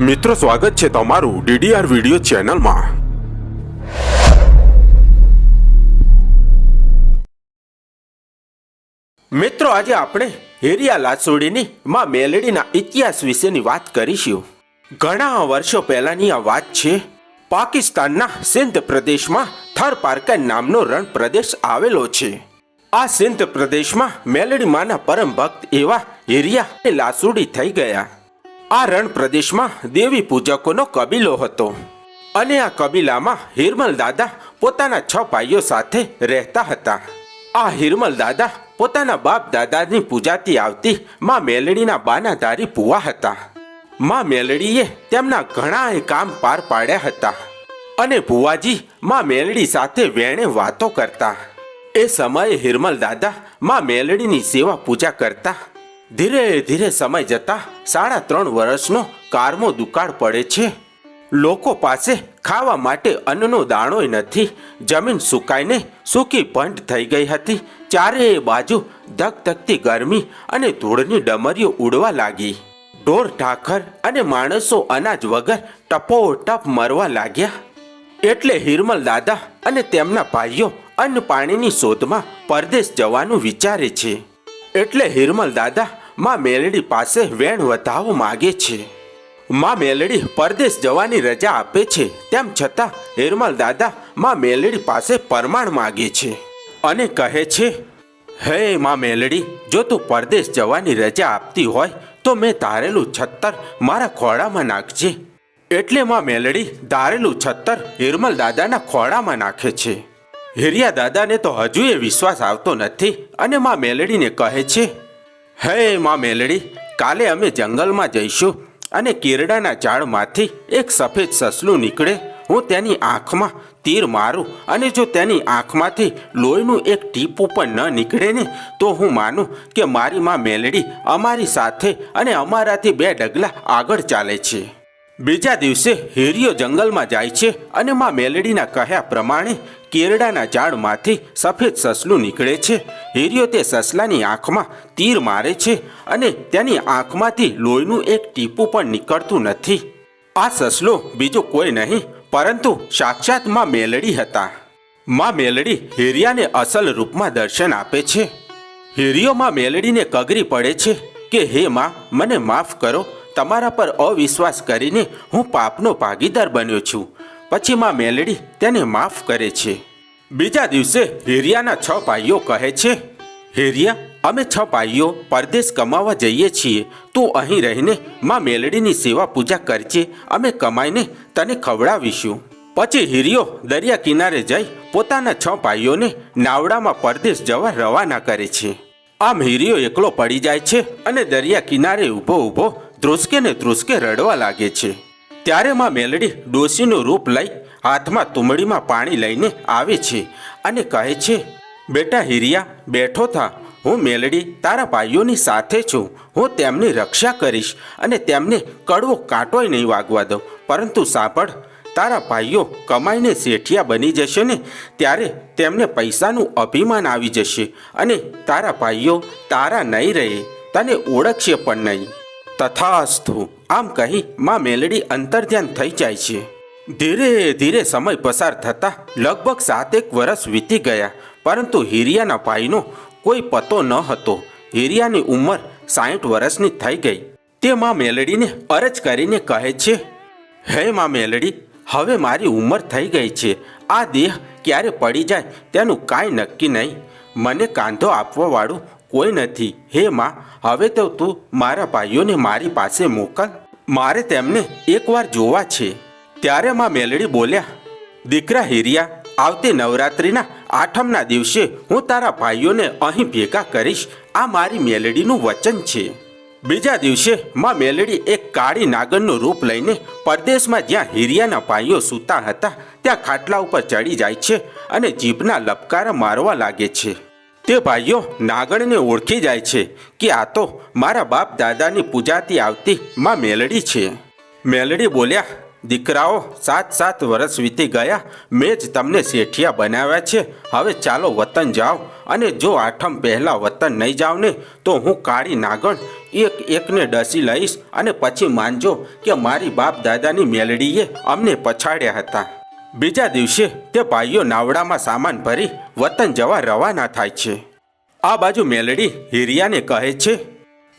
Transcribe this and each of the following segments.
મિત્રો, સ્વાગત છે તમારું ડીડીઆર વિડિયો ચેનલમાં. મિત્રો, આજે આપણે હેરિયા લાસોડીની માં મેલડીના ઇતિહાસ વિશેની વાત કરીશું. ઘણા વર્ષો પહેલાની આ વાત છે. પાકિસ્તાનના સિંધ પ્રદેશમાં થર પારકન નામનો રણ પ્રદેશ આવેલો છે. આ સિંધ પ્રદેશમાં મેલડી માના પરમ ભક્ત એવા હેરિયા લાસુડી થઈ ગયા. આ રણ પ્રદેશમાં દેવી પૂજકોનો કબીલો હતો. અને આ કબીલામાં હિરમલ દાદા પોતાના છ ભાઈઓ સાથે રહેતા હતા. આ હિરમલ દાદા પોતાના બાપ દાદાની પૂજાતી આવતી માં મેલડીના બાનાધારી પુવા હતા. માં મેલડીએ તેમના ઘણા કામ પાર પાડ્યા હતા. અને ભુવાજી માં મેલડી સાથે વેણે વાતો કરતા. એ સમયે હિરમલ દાદા માં મેલડીની સેવા પૂજા કરતા ધીરે ધીરે સમય જતા સાડા ત્રણ વર્ષનો કારમો દુકાળ પડે છે. લોકો પાસે ખાવા માટે અન્નનો દાણોય નથી. જમીન સુકાઈને સૂકી ભંટ થઈ ગઈ હતી. ચારેય બાજુ ધકધકતી ગરમી અને ધૂળની ડમરીઓ ઉડવા લાગી. ઢોર ઢાખર અને માણસો અનાજ વગર ટપોટપ મરવા લાગ્યા. એટલે હિરમલ દાદા અને તેમના ભાઈઓ અન્ન પાણીની શોધમાં પરદેશ જવાનું વિચારે છે. એટલે હિરમલ દાદા માં મેલડી પાસે વેણ વધાવો માગે છે. માં મેલડી પરદેશ જવાની રજા આપે છે, તેમ છતાં હિરમલ દાદા માં મેલડી પાસે પરમાણ માગે છે અને કહે છે, હે માં મેલડી, જો તું પરદેશ જવાની રજા આપતી હોય, તો મેં ધારેલું છત્તર મારા ખોળામાં નાખજે. એટલે માં મેલડી ધારેલું છત્તર હિરમલ દાદાના ખોળામાં નાખે છે. હિરિયા દાદાને તો હજુ એ વિશ્વાસ આવતો નથી અને માં મેલડીને કહે છે હે માં મેલડી, કાલે અમે જંગલમાં જઈશું અને કેરડાના ઝાડમાંથી એક સફેદ સસલું નીકળે. હું તેની આંખમાં તીર મારું અને જો તેની આંખમાંથી લોહીનું એક ટીપું પણ ન નીકળે ને, તો હું માનું કે મારી માં મેલડી અમારી સાથે અને અમારાથી બે ડગલા આગળ ચાલે છે. બીજા દિવસે હેરીઓ જંગલમાં જાય છે અને માં મેલડીના કહ્યા પ્રમાણે કેરડાના ઝાડમાંથી સફેદ સસલું નીકળે છે. હેરિયો તે સસલાની આંખમાં તીર મારે છે અને તેની આંખમાંથી લોહીનું એક ટીપું પણ નીકળતું નથી. આ સસલો બીજું કોઈ નહીં, પરંતુ સાક્ષાતમાં મેલડી હતા. માં મેલડી હેરિયાને અસલ રૂપમાં દર્શન આપે છે. હેરિયોમાં મેલડીને કગરી પડે છે કે, હે માં, મને માફ કરો. તમારા પર અવિશ્વાસ કરીને હું પાપનો ભાગીદાર બન્યો છું. પછી માં મેલડી તેને માફ કરે છે. બીજા દિવસે હિરિયાના છ ભાઈઓ કહે છે, હેરિયા, અમે છ ભાઈઓ પરદેશ કમાવા જઈએ છીએ. તું અહીં રહીને માં મેલડીની સેવા પૂજા કરજે. અમે કમાઈને તને ખવડાવીશું. પછી હિરિયો દરિયા કિનારે જઈ પોતાના છ ભાઈઓને નાવડામાં પરદેશ જવા રવાના કરે છે. આમ હિરિયો એકલો પડી જાય છે અને દરિયા કિનારે ઊભો ઊભો ધ્રુસકે ને ધ્રુસકે રડવા લાગે છે. ત્યારે માં મેલડી ડોશીનું રૂપ લઈ હાથમાં તુમડીમાં પાણી લઈને આવે છે અને કહે છે, બેટા હિરિયા, બેઠો થા. હું મેલડી તારા ભાઈઓની સાથે છું. હું તેમની રક્ષા કરીશ અને તેમને કડવો કાંટોય નહીં વાગવા દઉં. પરંતુ સાંભળ, તારા ભાઈઓ કમાઈને શેઠિયા બની જશે ને ત્યારે તેમને પૈસાનું અભિમાન આવી જશે અને તારા ભાઈઓ તારા નહીં રહે. તને ઓળખશે પણ નહીં. તથાસ્તુ. આમ કહી માં મેલડી અંતર્ધ્યાન થઈ જાય છે. ધીરે ધીરે સમય પસાર થતા લગભગ સાતેક વર્ષ વીતી ગયા, પરંતુ હિરિયાના ભાઈનો કોઈ પતો ન હતો. હિરિયાની ઉંમર સાઠ વર્ષની થઈ ગઈ. તે માં મેલડીને અરજ કરીને કહે છે, હે માં મેલડી, હવે મારી ઉંમર થઈ ગઈ છે. આ દેહ ક્યારે પડી જાય તેનું કાંઈ નક્કી નહીં. મને કાંધો આપવાવાળું કોઈ નથી. હે માં, હવે તો તું મારા ભાઈઓને મારી પાસે મોકલ. મારે તેમને એકવાર જોવા છે. ત્યારે માં મેલડી બોલ્યા, દીકરા હિરિયા, આવતી નવરાત્રિના આઠમના દિવસે હું તારા ભાઈઓને અહીં ભેગા કરીશ. આ મારી મેલડીનું વચન છે. બીજા દિવસે માં મેલડી એક કાળી નાગરનું રૂપ લઈને પરદેશમાં જ્યાં હિરિયાના ભાઈઓ સૂતા હતા, ત્યાં ખાટલા ઉપર ચડી જાય છે અને જીભના લપકારા મારવા લાગે છે. તે ભાઈઓ નાગણને ઓળખી જાય છે કે આ તો મારા બાપ દાદાની પૂજાથી આવતી માં મેલડી છે. મેલડી બોલ્યા, દીકરાઓ, સાત સાત વર્ષ વીતી ગયા, મેં જ તમને શેઠિયા બનાવ્યા છે. હવે ચાલો વતન જાઓ અને જો આઠમ પહેલાં વતન નહીં જાવ ને, તો હું કાળી નાગણ એક એકને ડસી લઈશ અને પછી માનજો કે મારી બાપ દાદાની મેલડીએ અમને પછાડ્યા હતા. બીજા દિવસે તે ભાઈઓ નાવડામાં સામાન ભરી વતન જવા રવાના થાય છે. આ બાજુ મેલડી હિરિયાને કહે છે,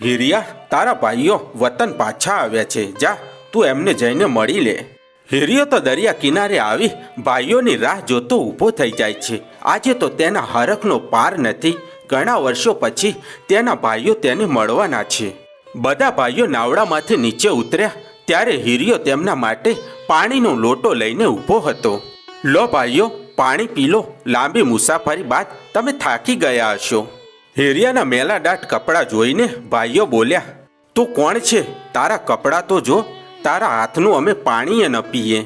હિરિયા, તારા ભાઈઓ વતન પાછા આવ્યા છે. જા, તું એમને જઈને મળી લે. હિરિયો તો દરિયા કિનારે આવી ભાઈઓની રાહ જોતો ઊભો થઈ જાય છે. આજે તો તેના હરખનો પાર નથી. ઘણા વર્ષો પછી તેના ભાઈઓ તેને મળવાના છે. બધા ભાઈઓ નાવડામાંથી નીચે ઉતર્યા ત્યારે હિરિયો તેમના માટે પાણીનો લોટો લઈને ઊભો હતો. લો ભાઈઓ, પાણી પી લો. લાંબી મુસાફરી બાદ તમે થાકી ગયા હશો. હિરિયાના મેલાડાટ કપડાં જોઈને ભાઈઓ બોલ્યા, તું કોણ છે? તારા કપડાં તો જો. તારા હાથનું અમે પાણીએ ન પીએ.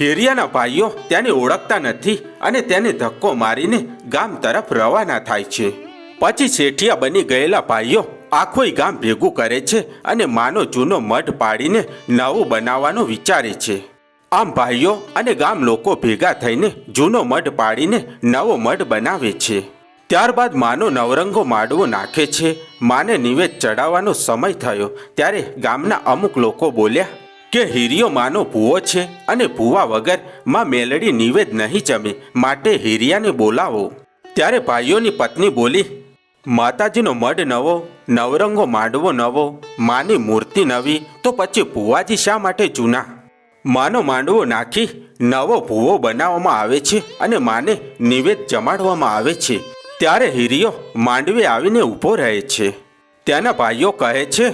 હિરિયાના ભાઈઓ તેને ઓળખતા નથી અને તેને ધક્કો મારીને ગામ તરફ રવાના થાય છે. પછી શેઠિયા બની ગયેલા ભાઈઓ આખોય ગામ ભેગું કરે છે અને માનો જૂનો મઢ પાડીને નવું બનાવવાનો વિચારે છે. આમ ભાઈઓ અને ગામ લોકો ભેગા થઈને જૂનો મઢ પાડીને નવો મઢ બનાવે છે. ત્યારબાદ માનો નવરંગો માડવો નાખે છે. માને નિવેદ ચડાવવાનો સમય થયો. ત્યારે ગામના અમુક લોકો બોલ્યા, કે હીરિયો માનો ભૂવો છે અને ભૂવા વગરમાં મેલડી નિવેદ નહીં જમે, માટે હીરિયાને બોલાવો. ત્યારે ભાઈઓની પત્ની બોલી માતાજીનો મઢ નવો, નવરંગો માંડવો નવો, માની મૂર્તિ નવી, તો પછી ભુવાજી શા માટે જૂના? માનો માંડવો નાખી, નવો ભૂવો બનાવવામાં આવે છે અને માને નિવેદ જમાડવામાં આવે છે. ત્યારે હિરિયો માંડવે આવીને ઊભો રહે છે. ત્યાંના ભાઈઓ કહે છે,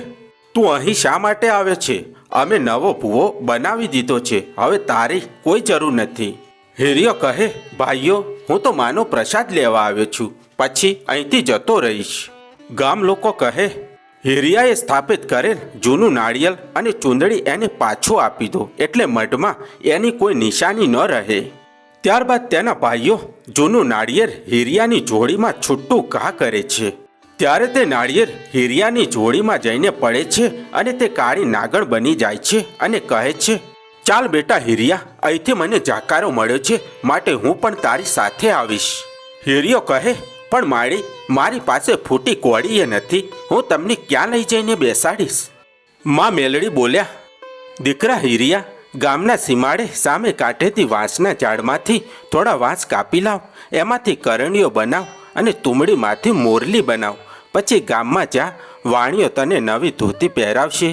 તું અહીં શા માટે આવે છે? અમે નવો ભૂવો બનાવી દીધો છે. હવે તારી કોઈ જરૂર નથી. હિરિયો કહે, ભાઈઓ, હું તો માનો પ્રસાદ લેવા આવ્યો છું. પછી અહીંથી જતો રહીશ. ગામ લોકો કહે, હિરિયાએ સ્થાપિત કરેલ જૂનું નાળિયેર અને ચૂંદડી એને પાછું આપી દો, એટલે મઢમાં એની કોઈ નિશાની ન રહે. ત્યારબાદ તેના ભાઈઓ જૂનું નાળિયેર હિરિયાની જોડીમાં છૂટું ઘા કરે છે. ત્યારે તે નાળિયેર હિરિયાની જોડીમાં જઈને પડે છે અને તે કાળી નાગણ બની જાય છે અને કહે છે, ચાલ બેટા હિરિયા, અહીંથી મને જાકારો મળ્યો છે, માટે હું પણ તારી સાથે આવીશ. હિરિયો કહે પણ માળી, મારી પાસે ફૂટી કોળીએ નથી. હું તમને ક્યાં લઈ જઈને બેસાડીશ? માં મેલડી બોલ્યા, દીકરા હિરિયા, ગામના સીમાડે સામે કાંઠેથી વાંસના ઝાડમાંથી થોડા વાંસ કાપી લાવ. એમાંથી કરણીઓ બનાવ અને તુમડીમાંથી મોરલી બનાવ. પછી ગામમાં જા, વાણીઓ તને નવી ધોતી પહેરાવશે,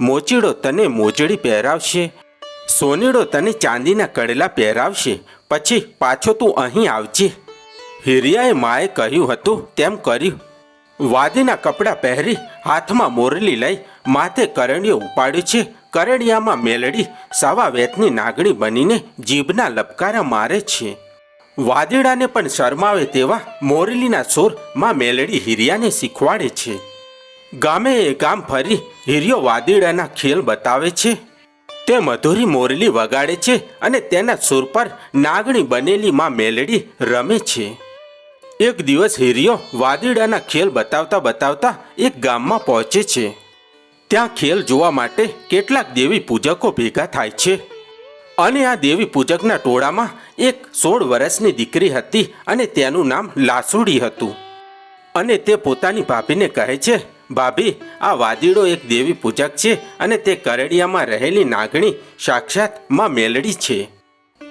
મોચીડો તને મોજડી પહેરાવશે, સોનીડો તને ચાંદીના કડલા પહેરાવશે. પછી પાછો તું અહીં આવજે. હિરિયાએ માએ કહ્યું હતું તેમ કર્યું. વાદીના કપડાં પહેરી હાથમાં મોરલી લઈ માથે કરણીઓ ઉપાડ્યું છે. કરણિયામાં મેલડી સવા વેતની નાગણી બનીને જીભના લપકારા મારે છે. વાદીડાને પણ શરમાવે તેવા મોરલીના સુરમાં મેલડી હિરિયાને શીખવાડે છે. ગામે એ ગામ ફરી હિરિયો વાદીડાના ખેલ બતાવે છે. તે મધુરી મોરલી વગાડે છે અને તેના સુર પર નાગણી બનેલી માં મેલડી રમે છે. એક દિવસ હિરિયો વાદીડાના ખેલ બતાવતા બતાવતા એક ગામમાં પહોંચે છે. ત્યાં ખેલ જોવા માટે કેટલાક દેવી પૂજકો ભેગા થાય છે. અને આ દેવી પૂજકના ટોળામાં એક સોળ વર્ષની દીકરી હતી અને તેનું નામ લાસુડી હતું. અને તે પોતાની ભાભીને કહે છે, ભાભી, આ વાદીડો એક દેવી પૂજક છે અને તે કરડિયામાં રહેલી નાગણી સાક્ષાતમાં મેલડી છે.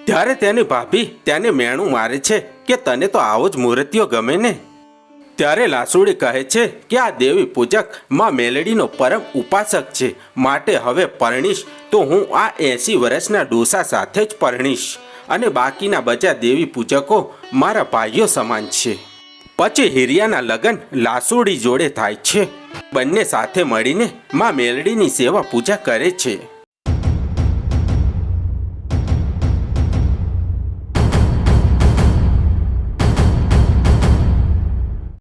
ત્યારે તેની ભાભી તેને મેણું મારે છે કે તને તો આવો જ મૂર્તિઓ ગમે ને. ત્યારે લાસુડી કહે છે કે આ દેવી પૂજકમાં મેલડીનો પરમ ઉપાસક છે. માટે હવે પરણીશ તો હું આ એંસી વર્ષના ડોસા સાથે જ પરણીશ અને બાકીના બચા દેવી પૂજકો મારા ભાઈઓ સમાન છે. પછી હિરિયાના લગ્ન લાસુડી જોડે થાય છે. બંને સાથે મળીને માં મેલડીની સેવા પૂજા કરે છે.